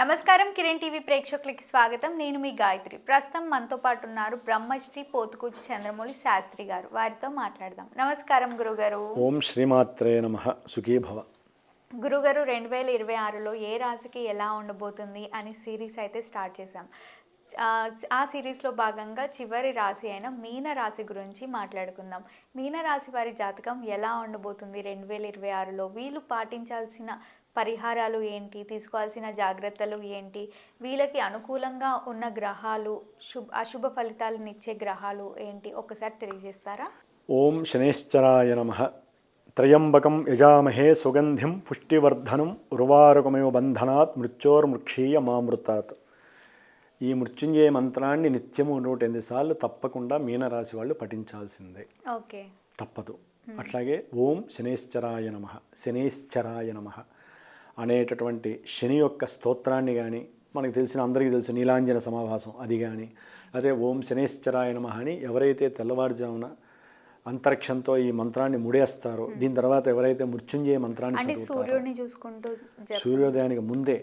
నమస్కారం కిరణ్ టీవీ ప్రేక్షకులకి స్వాగతం. నేను మీ గాయత్రి. ప్రస్తుతం మనతో పాటు ఉన్నారు బ్రహ్మశ్రీ పోతుకూచి చంద్రమౌళి శాస్త్రి గారు. వారితో మాట్లాడదాం. నమస్కారం గురుగారు. ఓం శ్రీమాత్రే నమ. సుఖీభవ గురుగారు రెండు వేల ఇరవై ఆరులో ఏ రాశికి ఎలా ఉండబోతుంది అని సిరీస్ అయితే స్టార్ట్ చేశాం. ఆ, సిరీస్లో భాగంగా చివరి రాశి అయిన మీన రాశి గురించి మాట్లాడుకుందాం. మీన రాశి వారి జాతకం ఎలా ఉండబోతుంది? రెండు వేల ఇరవై ఆరులో వీళ్ళు పాటించాల్సిన పరిహారాలు ఏంటి? తీసుకోవాల్సిన జాగ్రత్తలు ఏంటి? వీళ్ళకి అనుకూలంగా ఉన్న గ్రహాలు శుభ అశుభ ఫలితాలను ఇచ్చే గ్రహాలు ఏంటి? ఒకసారి తెలియజేస్తారా? ఓం శనేశ్చరాయ నమ. త్రయంబకం యజామహే సుగంధిం పుష్టివర్ధనం ఉర్వారుకమేవ బంధనాత్ మృత్యోర్మృక్షీయ మామృతాత్. ఈ మృత్యుంజయ మంత్రాన్ని నిత్యము నూట ఎనిమిది సార్లు తప్పకుండా మీనరాశి వాళ్ళు పఠించాల్సిందే. ఓకే. తప్పదు. అట్లాగే ఓం శనేశ్చరాయ నమ. శనేశ్చరాయ నమ. అనేటటువంటి శని యొక్క స్తోత్రాన్ని కానీ మనకు తెలిసిన అందరికీ తెలుసు నీలాంజన సమాభాసం అది కానీ అదే ఓం శనేశ్చరాయ నమ అని ఎవరైతే తెల్లవారుజామున అంతరిక్షంతో ఈ మంత్రాన్ని ముడేస్తారో దీని తర్వాత ఎవరైతే మృత్యుంజయ మంత్రాన్ని సూర్యుడిని చూసుకుంటూ సూర్యోదయానికి ముందే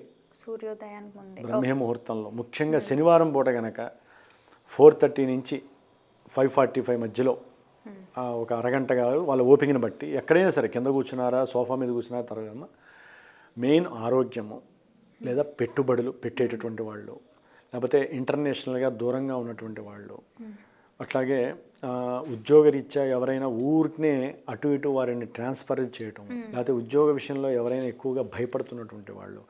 సూర్యోదయానికి ముందే. బ్రహ్మే ముహూర్తంలో ముఖ్యంగా శనివారం పూట కనుక ఫోర్ థర్టీ నుంచి ఫైవ్ ఫార్టీ ఫైవ్ మధ్యలో ఒక అరగంట కాదు వాళ్ళ ఓపికని బట్టి ఎక్కడైనా సరే కింద కూర్చున్నారా సోఫా మీద కూర్చున్నారా తరగమ్మ మెయిన్ ఆరోగ్యము లేదా పెట్టుబడులు పెట్టేటటువంటి వాళ్ళు లేకపోతే ఇంటర్నేషనల్గా దూరంగా ఉన్నటువంటి వాళ్ళు. అట్లాగే ఆ, ఉద్యోగరీత్యా ఎవరైనా ఊరికనే అటు ఇటు వారిని ట్రాన్స్ఫర్ చేయటం లేకపోతే ఉద్యోగ విషయంలో ఎవరైనా ఎక్కువగా భయపడుతున్నటువంటి వాళ్ళు.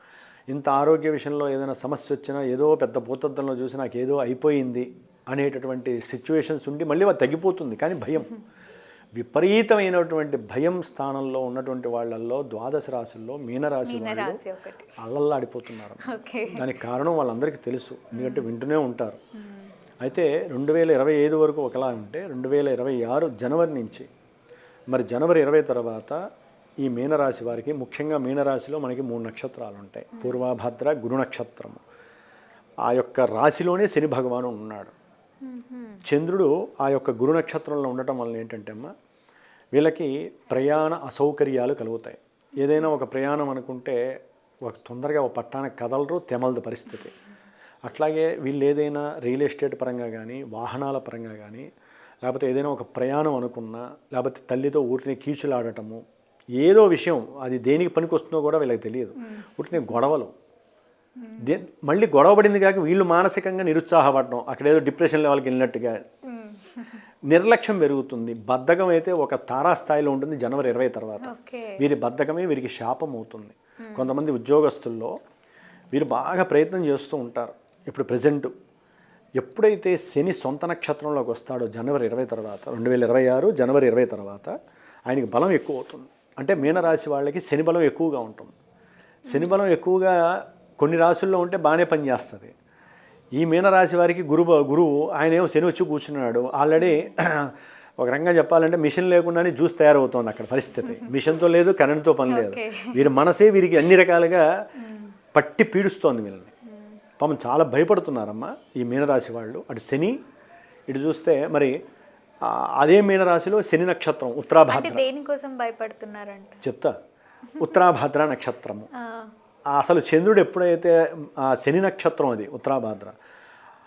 ఇంత ఆరోగ్య విషయంలో ఏదైనా సమస్య వచ్చినా ఏదో పెద్ద భూతత్వంలో చూసి నాకు ఏదో అయిపోయింది అనేటటువంటి సిచ్యువేషన్స్ ఉండి మళ్ళీ అది తగ్గిపోతుంది కానీ భయం. విపరీతమైనటువంటి భయం స్థానంలో ఉన్నటువంటి వాళ్ళల్లో ద్వాదశ రాశుల్లో మీనరాశి వాళ్ళు అల్లల్లాడిపోతున్నారు దానికి కారణం వాళ్ళందరికీ తెలుసు. ఎందుకంటే వింటూనే ఉంటారు. అయితే రెండు వేల ఇరవై ఐదు వరకు ఒకలా ఉంటే రెండు వేల ఇరవై ఆరు జనవరి నుంచి మరి జనవరి ఇరవై తర్వాత ఈ మీనరాశి వారికి ముఖ్యంగా మీనరాశిలో మనకి మూడు నక్షత్రాలు ఉంటాయి. పూర్వభద్ర గురు నక్షత్రము. ఆ యొక్క రాశిలోనే శని భగవాను ఉన్నాడు. చంద్రుడు ఆ యొక్క గురు నక్షత్రంలో ఉండటం వల్ల ఏంటంటే అమ్మ వీళ్ళకి ప్రయాణ అసౌకర్యాలు కలుగుతాయి. ఏదైనా ఒక ప్రయాణం అనుకుంటే ఒక తొందరగా ఒక పట్టానికి కదలరు తెమలదు పరిస్థితి. అట్లాగే వీళ్ళు ఏదైనా రియల్ ఎస్టేట్ పరంగా కానీ వాహనాల పరంగా కానీ లేకపోతే ఏదైనా ఒక ప్రయాణం అనుకున్నా లేకపోతే తల్లితో ఊరిని కీచులాడటము ఏదో విషయం అది దేనికి పనికొస్తుందో కూడా వీళ్ళకి తెలియదు. ఊరిని గొడవలు. దే మళ్ళీ గొడవ పడింది కాక వీళ్ళు మానసికంగా నిరుత్సాహపడడం అక్కడ ఏదో డిప్రెషన్ లెవెల్కి వెళ్ళినట్టుగా. నిర్లక్ష్యం పెరుగుతుంది. బద్ధకం అయితే ఒక తారాస్థాయిలో ఉంటుంది జనవరి ఇరవై తర్వాత. వీరి బద్ధకమే వీరికి శాపం అవుతుంది. కొంతమంది ఉద్యోగస్తుల్లో వీరు బాగా ప్రయత్నం చేస్తూ ఉంటారు. ఇప్పుడు ప్రజెంట్. ఎప్పుడైతే శని సొంత నక్షత్రంలోకి వస్తాడో జనవరి ఇరవై తర్వాత రెండు వేల ఇరవై ఆరు జనవరి ఇరవై తర్వాత ఆయనకి బలం ఎక్కువ అవుతుంది. అంటే మీనరాశి వాళ్ళకి శని బలం ఎక్కువగా ఉంటుంది. శని బలం ఎక్కువగా కొన్ని రాశుల్లో ఉంటే బాగానే పనిచేస్తుంది. ఈ మీనరాశి వారికి గురు గురువు ఆయన ఏమో శని వచ్చి కూర్చున్నాడు. ఆల్రెడీ ఒక రకంగా చెప్పాలంటే మిషన్ లేకుండానే జ్యూస్ తయారవుతోంది అక్కడ పరిస్థితి. మిషన్తో లేదు కరెంట్తో పని లేదు. వీరి మనసే వీరికి అన్ని రకాలుగా పట్టి పీడిస్తోంది వీళ్ళని. పాపం చాలా భయపడుతున్నారమ్మా ఈ మీనరాశి వాళ్ళు. అటు శని ఇటు చూస్తే మరి అదే మీనరాశిలో శని నక్షత్రం ఉత్తరాభాద్ర. దేనికోసం భయపడుతున్నారంట? చెప్తా. ఉత్తరాభాద్ర నక్షత్రము. అసలు చంద్రుడు ఎప్పుడైతే ఆ శని నక్షత్రం అది ఉత్తరాభాద్ర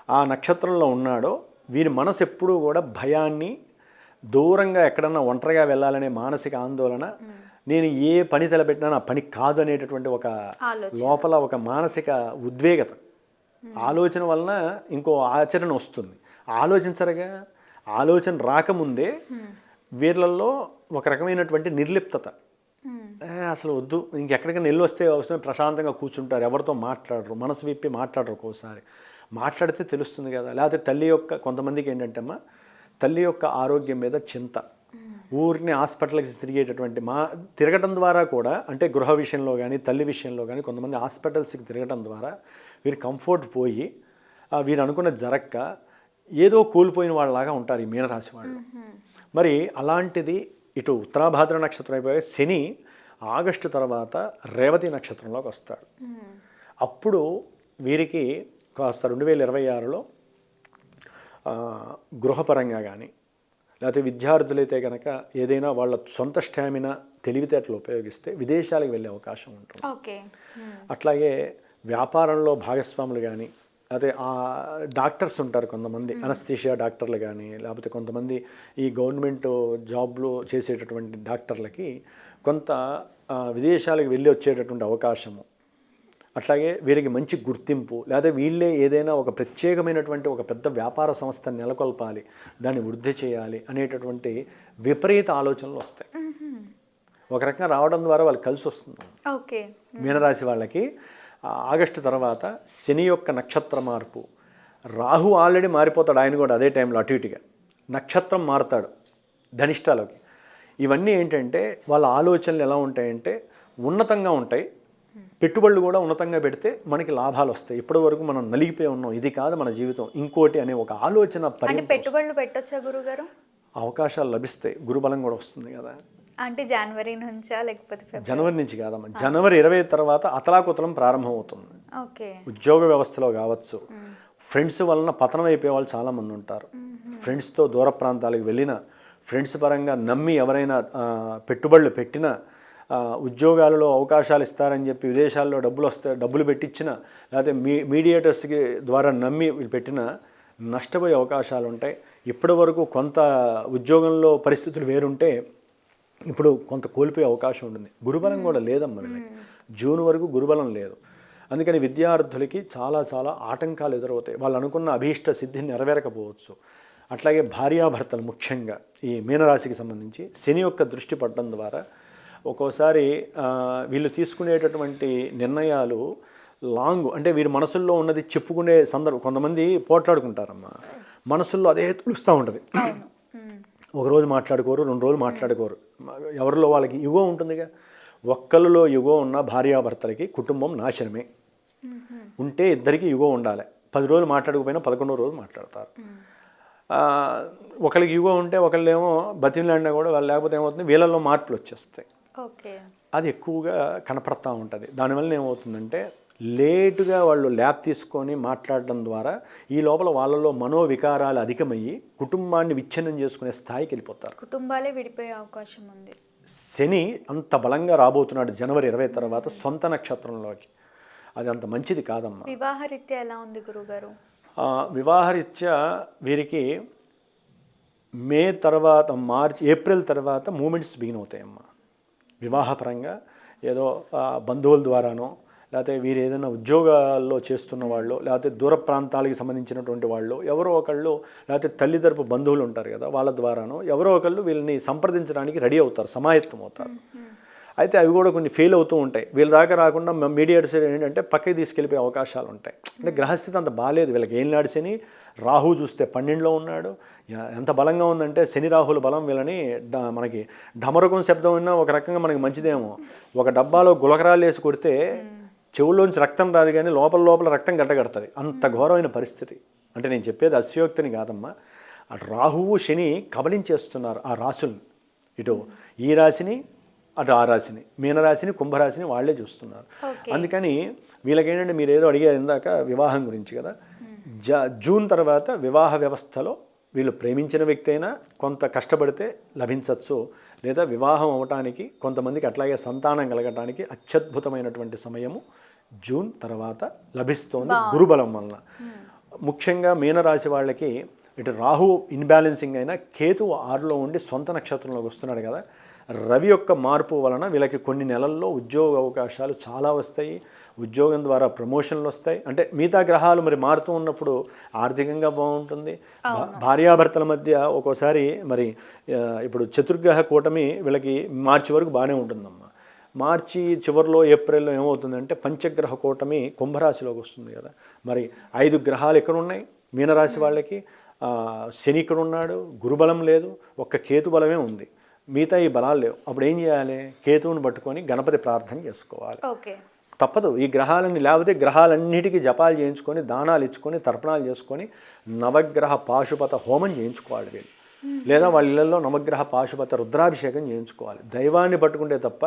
ఆ నక్షత్రంలో ఉన్నాడో వీరి మనసు ఎప్పుడూ కూడా భయాన్ని దూరంగా ఎక్కడన్నా ఒంటరిగా వెళ్ళాలనే మానసిక ఆందోళన నేను ఏ పని తలపెట్టినా నా పని కాదు అనేటటువంటి ఒక. లోపల ఒక మానసిక ఉద్వేగత. ఆలోచన వలన ఇంకో ఆచరణ వస్తుంది. ఆలోచించరుగా ఆలోచన రాకముందే వీళ్ళల్లో ఒక రకమైనటువంటి నిర్లిప్తత. అసలు వద్దు. ఇంకెక్కడికైనా నెల్లు వస్తే అవసరం ప్రశాంతంగా కూర్చుంటారు ఎవరితో మాట్లాడరు మనసు విప్పి మాట్లాడరు ఒక్కోసారి. మాట్లాడితే తెలుస్తుంది కదా. లేకపోతే తల్లి యొక్క కొంతమందికి ఏంటంటే అమ్మా తల్లి యొక్క ఆరోగ్యం మీద చింత. ఊరిని హాస్పిటల్కి తిరిగేటటువంటి మా తిరగటం ద్వారా కూడా అంటే గృహ విషయంలో కానీ తల్లి విషయంలో కానీ కొంతమంది హాస్పిటల్స్కి తిరగటం ద్వారా వీరు కంఫర్ట్ పోయి వీరు అనుకున్న జరక్క ఏదో కోల్పోయిన వాళ్ళలాగా ఉంటారు ఈ మీనరాశి వాళ్ళు. మరి అలాంటిది ఇటు ఉత్తరాభాద్ర నక్షత్రం అయిపోయి శని ఆగస్టు తర్వాత రేవతి నక్షత్రంలోకి వస్తాడు. అప్పుడు వీరికి కాస్త రెండు వేల ఇరవై ఆరులో గృహపరంగా కానీ లేకపోతే విద్యార్థులైతే కనుక ఏదైనా వాళ్ళ సొంత స్టామినా తెలివితేటలు ఉపయోగిస్తే విదేశాలకు వెళ్ళే అవకాశం ఉంటుంది. ఓకే. అట్లాగే వ్యాపారంలో భాగస్వాములు కానీ అదే ఆ డాక్టర్స్ ఉంటారు కొంతమంది అనస్థీషియా డాక్టర్లు కానీ లేకపోతే కొంతమంది ఈ గవర్నమెంట్ జాబ్లు చేసేటటువంటి డాక్టర్లకి కొంత విదేశాలకు వెళ్ళి వచ్చేటటువంటి అవకాశము. అట్లాగే వీరికి మంచి గుర్తింపు లేదా వీళ్ళే ఏదైనా ఒక ప్రత్యేకమైనటువంటి ఒక పెద్ద వ్యాపార సంస్థ నెలకొల్పాలి దాన్ని వృద్ధి చేయాలి అనేటటువంటి విపరీత ఆలోచనలు వస్తాయి. ఒక రకంగా రావడం ద్వారా వాళ్ళకి కలిసి వస్తుంది. ఓకే. మీనరాశి వాళ్ళకి ఆగస్టు తర్వాత శని యొక్క నక్షత్ర మార్పు. రాహు ఆల్రెడీ మారిపోతాడు ఆయన కూడా అదే టైంలో అటు ఇటుగా. నక్షత్రం మారుతాడు ధనిష్టాలోకి. ఇవన్నీ ఏంటంటే వాళ్ళ ఆలోచనలు ఎలా ఉంటాయంటే ఉన్నతంగా ఉంటాయి. పెట్టుబడులు కూడా ఉన్నతంగా పెడితే మనకి లాభాలు వస్తాయి. ఇప్పటి వరకు మనం నలిగిపోయి ఉన్నాం. ఇది కాదు మన జీవితం. ఇంకోటి అనే ఒక ఆలోచన పెట్టుబడులు పెట్టొచ్చా గురుగారు? అవకాశాలు లభిస్తాయి. గురుబలం కూడా వస్తుంది కదా. అంటే జనవరి నుంచా లేకపోతే జనవరి నుంచి కాదమ్మా. జనవరి ఇరవై తర్వాత అతలాకుతలం ప్రారంభమవుతుంది. ఓకే. ఉద్యోగ వ్యవస్థలో కావచ్చు. ఫ్రెండ్స్ వలన పతనం అయిపోయే వాళ్ళు చాలామంది ఉంటారు. ఫ్రెండ్స్తో దూర ప్రాంతాలకు వెళ్ళిన ఫ్రెండ్స్ పరంగా నమ్మి ఎవరైనా పెట్టుబడులు పెట్టినా ఉద్యోగాలలో అవకాశాలు ఇస్తారని చెప్పి విదేశాల్లో డబ్బులు వస్తే డబ్బులు పెట్టించిన లేకపోతే మీ మీడియేటర్స్కి ద్వారా నమ్మి పెట్టిన నష్టపోయే అవకాశాలు ఉంటాయి ఇప్పటి వరకు కొంత ఉద్యోగంలో పరిస్థితులు వేరుంటే ఇప్పుడు కొంత కోల్పోయే అవకాశం ఉంటుంది. గురుబలం కూడా లేదమ్మా వీళ్ళకి జూన్ వరకు గురుబలం లేదు. అందుకని విద్యార్థులకి చాలా చాలా ఆటంకాలు ఎదురవుతాయి. వాళ్ళు అనుకున్న అభీష్ట సిద్ధిని నెరవేరకపోవచ్చు. అట్లాగే భార్యాభర్తలు ముఖ్యంగా ఈ మీనరాశికి సంబంధించి శని యొక్క దృష్టి పడడం ద్వారా ఒక్కోసారి వీళ్ళు తీసుకునేటటువంటి నిర్ణయాలు లాంగ్ అంటే వీరి మనసుల్లో ఉన్నది చెప్పుకునే సందర్భం కొంతమంది పోట్లాడుకుంటారమ్మా. మనసుల్లో అదే తులుస్తూ ఉంటుంది. ఒక రోజు మాట్లాడుకోరు రెండు రోజులు మాట్లాడుకోరు. ఎవరిలో వాళ్ళకి యుగో ఉంటుందిగా? ఒక్కళ్ళలో యుగో ఉన్న భార్యాభర్తలకి కుటుంబం నాశనమే. ఉంటే ఇద్దరికి యుగో ఉండాలి. పది రోజులు మాట్లాడకపోయినా పదకొండో రోజు మాట్లాడతారు. ఒకరికి యుగో ఉంటే ఒకళ్ళేమో బతిలాడినా కూడా వాళ్ళు లేకపోతే ఏమవుతుంది? వీళ్ళల్లో మార్పులు వచ్చేస్తాయి. ఓకే. అది ఎక్కువగా కనపడతా ఉంటుంది. దానివల్ల ఏమవుతుందంటే లేటుగా వాళ్ళు ల్యాబ్ తీసుకొని మాట్లాడడం ద్వారా ఈ లోపల వాళ్ళలో మనోవికారాలు అధికమయ్యి కుటుంబాన్ని విచ్ఛిన్నం చేసుకునే స్థాయికి వెళ్ళిపోతారు. కుటుంబాలే విడిపోయే అవకాశం ఉంది. శని అంత బలంగా రాబోతున్నాడు జనవరి ఇరవై తర్వాత సొంత నక్షత్రంలోకి. అది అంత మంచిది కాదమ్మా. వివాహరీత్యా ఎలా ఉంది గురుగారు? వివాహరీత్యా వీరికి మే తర్వాత మార్చ్ ఏప్రిల్ తర్వాత మూమెంట్స్ బిగిన్ అవుతాయమ్మా. వివాహపరంగా ఏదో బంధువుల ద్వారానో లేకపోతే వీరు ఏదైనా ఉద్యోగాల్లో చేస్తున్న వాళ్ళు లేకపోతే దూర ప్రాంతాలకు సంబంధించినటువంటి వాళ్ళు ఎవరో ఒకళ్ళు లేకపోతే తల్లితరపు బంధువులు ఉంటారు కదా వాళ్ళ ద్వారాను ఎవరో ఒకళ్ళు వీళ్ళని సంప్రదించడానికి రెడీ అవుతారు సమాయత్తం అవుతారు. అయితే అవి కూడా కొన్ని ఫెయిల్ అవుతూ ఉంటాయి. వీళ్ళ దాకా రాకుండా మీడియేటర్స్ ఏంటంటే పక్కకి తీసుకెళ్ళిపోయే అవకాశాలు ఉంటాయి. అంటే గ్రహస్థితి అంత బాగాలేదు వీళ్ళకి ఏం నాడు రాహు చూస్తే పన్నెండులో ఉన్నాడు. ఎంత బలంగా ఉందంటే శని రాహుల బలం వీళ్ళని మనకి ఢమరకం శబ్దం ఉన్నా ఒక రకంగా మనకి మంచిదేమో. ఒక డబ్బాలో గులకరాలు వేసి కొడితే చెవుల్లోంచి రక్తం రాదు కానీ లోపల లోపల రక్తం గడ్డగడుతుంది. అంత ఘోరమైన పరిస్థితి. అంటే నేను చెప్పేది అస్యోక్తిని కాదమ్మా. అటు రాహువు శని కబలించేస్తున్నారు ఆ రాసుల్ని ఇటు ఈ రాశిని అటు ఆ రాశిని మీనరాశిని కుంభరాశిని వాళ్ళే చూస్తున్నారు. అందుకని వీళ్ళకేంటంటే మీరు ఏదో అడిగారు ఇందాక వివాహం గురించి కదా. జ జూన్ తర్వాత వివాహ వ్యవస్థలో వీళ్ళు ప్రేమించిన వ్యక్తి అయినా కొంత కష్టపడితే లభించవచ్చు లేదా వివాహం అవటానికి కొంతమందికి అట్లాగే సంతానం కలగటానికి అత్యద్భుతమైనటువంటి సమయము. జూన్ తర్వాత లభిస్తోంది గురుబలం వలన. ముఖ్యంగా మీనరాశి వాళ్ళకి ఇటు రాహు ఇన్బ్యాలెన్సింగ్ అయినా కేతువు ఆరులో ఉండి సొంత నక్షత్రంలోకి వస్తున్నాడు కదా. రవి యొక్క మార్పు వలన వీళ్ళకి కొన్ని నెలల్లో ఉద్యోగ అవకాశాలు చాలా వస్తాయి. ఉద్యోగం ద్వారా ప్రమోషన్లు వస్తాయి. అంటే మిగతా గ్రహాలు మరి మారుతూ ఉన్నప్పుడు ఆర్థికంగా బాగుంటుంది. భార్యాభర్తల మధ్య ఒక్కోసారి మరి ఇప్పుడు చతుర్గ్రహ కూటమి వీళ్ళకి మార్చి వరకు బాగానే ఉంటుందమ్మా. మార్చి చివరిలో ఏప్రిల్లో ఏమవుతుందంటే పంచగ్రహ కూటమి కుంభరాశిలోకి వస్తుంది కదా. మరి ఐదు గ్రహాలు ఎక్కడ ఉన్నాయి మీనరాశి వాళ్ళకి శని ఇక్కడ ఉన్నాడు గురుబలం లేదు ఒక్క కేతు బలమే ఉంది. మిగతా ఈ బలాలు లేవు. అప్పుడు ఏం చేయాలి? కేతువుని పట్టుకొని గణపతి ప్రార్థన చేసుకోవాలి. ఓకే. తప్పదు. ఈ గ్రహాలని లేకపోతే గ్రహాలన్నిటికీ జపాలు చేయించుకొని దానాలు ఇచ్చుకొని తర్పణాలు చేసుకొని నవగ్రహ పాశుపత హోమం చేయించుకోవాలి వీళ్ళు. లేదా వాళ్ళ ఇళ్ళల్లో నవగ్రహ పాశుపత రుద్రాభిషేకం చేయించుకోవాలి. దైవాన్ని పట్టుకుంటే తప్ప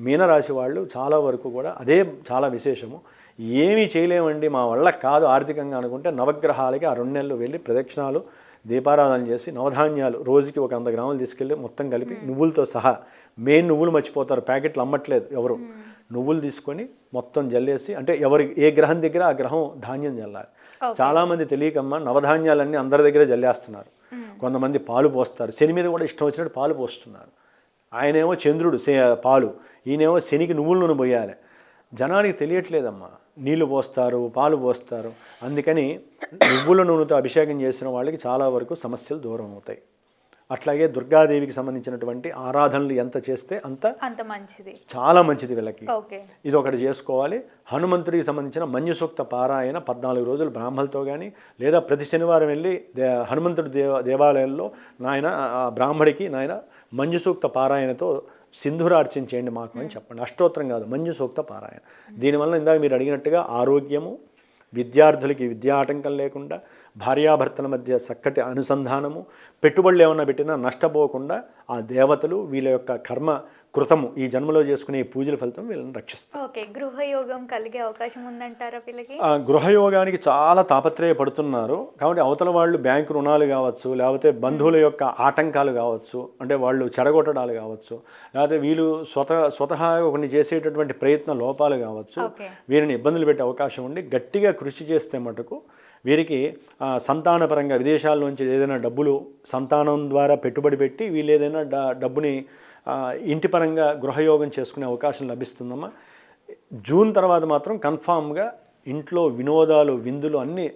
మీనరాశి వాళ్ళు చాలా వరకు కూడా అదే చాలా విశేషము. ఏమీ చేయలేమండి మా వల్ల కాదు ఆర్థికంగా అనుకుంటే నవగ్రహాలకి ఆ రెండు నెలలు వెళ్ళి ప్రదక్షిణాలు దీపారాధన చేసి నవధాన్యాలు రోజుకి ఒక వంద గ్రాములు తీసుకెళ్ళి మొత్తం కలిపి నువ్వులతో సహా మెయిన్ నువ్వులు మర్చిపోతారు ప్యాకెట్లు అమ్మట్లేదు ఎవరు. నువ్వులు తీసుకొని మొత్తం జల్లేసి అంటే ఎవరి ఏ గ్రహం దగ్గర ఆ గ్రహం ధాన్యం జల్లాలి. చాలామంది తెలియకమ్మా నవధాన్యాలన్నీ అందరి దగ్గర జల్లేస్తున్నారు. కొంతమంది పాలు పోస్తారు శని మీద కూడా ఇష్టం వచ్చినట్టు పాలు పోస్తున్నారు. ఆయనేమో చంద్రుడు పాలు. ఈయనేమో శనికి నువ్వుల నూనె పోయాలి. జనానికి తెలియట్లేదమ్మా. నీళ్ళు పోస్తారు పాలు పోస్తారు. అందుకని నువ్వుల నూనెతో అభిషేకం చేసిన వాళ్ళకి చాలా వరకు సమస్యలు దూరం అవుతాయి. అట్లాగే దుర్గాదేవికి సంబంధించినటువంటి ఆరాధనలు ఎంత చేస్తే అంత అంత మంచిది. చాలా మంచిది వీళ్ళకి. ఓకే. ఇది ఒకటి చేసుకోవాలి. హనుమంతుడికి సంబంధించిన మంజు సూక్త పారాయణ పద్నాలుగు రోజులు బ్రాహ్మలతో కానీ లేదా ప్రతి శనివారం వెళ్ళి దే హనుమంతుడి దేవ దేవాలయంలో నాయన బ్రాహ్మడికి నాయన మంజు సూక్త పారాయణతో సింధురార్చన చేయండి మాకు అని చెప్పండి. అష్టోత్తరం కాదు మంజు సూక్త పారాయణ. దీనివల్ల ఇందాక మీరు అడిగినట్టుగా ఆరోగ్యము విద్యార్థులకి విద్యా ఆటంకం లేకుండా భార్యాభర్తల మధ్య చక్కటి అనుసంధానము పెట్టుబడులు ఏమన్నా పెట్టినా నష్టపోకుండా ఆ దేవతలు వీళ్ళ యొక్క కర్మ కృతము. ఈ జన్మలో చేసుకునే పూజల ఫలితం వీళ్ళని రక్షిస్తారు ఓకే గృహయోగం కలిగే అవకాశం ఉందంటారా పిల్లకి ఆ గృహయోగానికి చాలా తాపత్రయపడుతున్నారు. కాబట్టి అవతల వాళ్ళు బ్యాంకు రుణాలు కావచ్చు లేకపోతే బంధువుల యొక్క ఆటంకాలు కావచ్చు అంటే వాళ్ళు చెడగొట్టడాలు కావచ్చు లేకపోతే వీళ్ళు స్వత స్వతహాగా కొన్ని చేసేటటువంటి ప్రయత్న లోపాలు కావచ్చు వీరిని ఇబ్బందులు పెట్టే అవకాశం ఉండి గట్టిగా కృషి చేస్తే మటుకు వీరికి సంతానపరంగా విదేశాల నుంచి ఏదైనా డబ్బులు సంతానం ద్వారా పెట్టుబడి పెట్టి వీళ్ళు ఏదైనా డ- డబ్బుని ఇంటి పరంగా గృహయోగం చేసుకునే అవకాశం లభిస్తుందమ్మా. జూన్ తర్వాత మాత్రం కన్ఫామ్గా ఇంట్లో వినోదాలు విందులు అన్నీ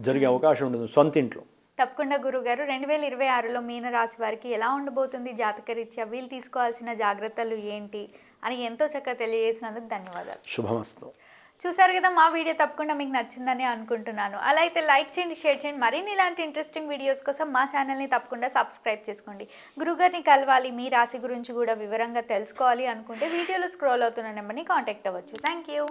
జరిగే అవకాశం ఉంటుంది సొంత ఇంట్లో. తప్పకుండా గురుగారు. రెండు వేల ఇరవై ఆరులో మీన రాశి వారికి ఎలా ఉండబోతుంది? జాతకరీత్యా వీళ్ళు తీసుకోవాల్సిన జాగ్రత్తలు ఏంటి? అని ఎంతో చక్కగా తెలియజేసినందుకు ధన్యవాదాలు. శుభమస్తు. చూసారు కదా మా వీడియో తప్పకుండా మీకు నచ్చిందని అనుకుంటున్నాను. అలా అయితే లైక్ చేయండి షేర్ చేయండి. మరిన్ని ఇలాంటి ఇంట్రెస్టింగ్ వీడియోస్ కోసం మా ఛానల్ని తప్పకుండా సబ్స్క్రైబ్ చేసుకోండి. గురుగారిని కలవాలి మీ రాశి గురించి కూడా వివరంగా తెలుసుకోవాలి అనుకుంటే వీడియోలో స్క్రోల్ అవుతున్న నెంబర్ని కాంటాక్ట్ అవ్వచ్చు. Thank you